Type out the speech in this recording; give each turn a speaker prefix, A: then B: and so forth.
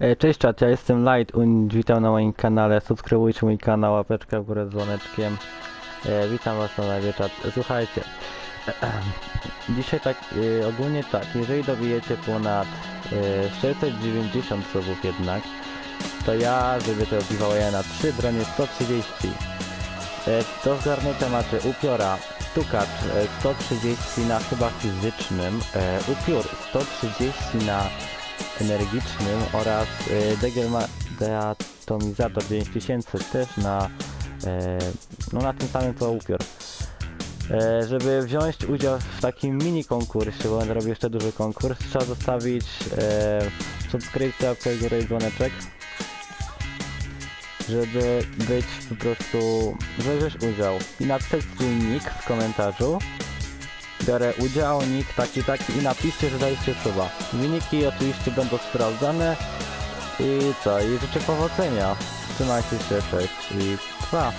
A: E, Cześć czat, ja jestem Light witam na moim kanale, subskrybujcie mój kanał, łapeczkę w górę z dzwoneczkiem. E, witam was na live czat. Słuchajcie, dzisiaj tak, e, ogólnie tak, jeżeli dobijecie ponad e, 690 subów jednak, to ja, żeby to ja na 3 bronie 130. E, do zgarnięcia macie upiora, stukacz e, 130 na chyba fizycznym, e, upiór 130 na energicznym oraz degema- deatomizator 9000 też na e, no na tym samym co upiór. E, żeby wziąć udział w takim mini konkursie, bo będę robił jeszcze duży konkurs, trzeba zostawić e, subskrypcję, łapkę w górę i dzwoneczek żeby być po prostu, żeby wziąć udział i napisać swój nick w komentarzu biorę udział, nick taki taki i napiszcie, że daliście suba. Wyniki oczywiście będą sprawdzane i co, i życzę powodzenia. Trzymajcie się, cześć i pa!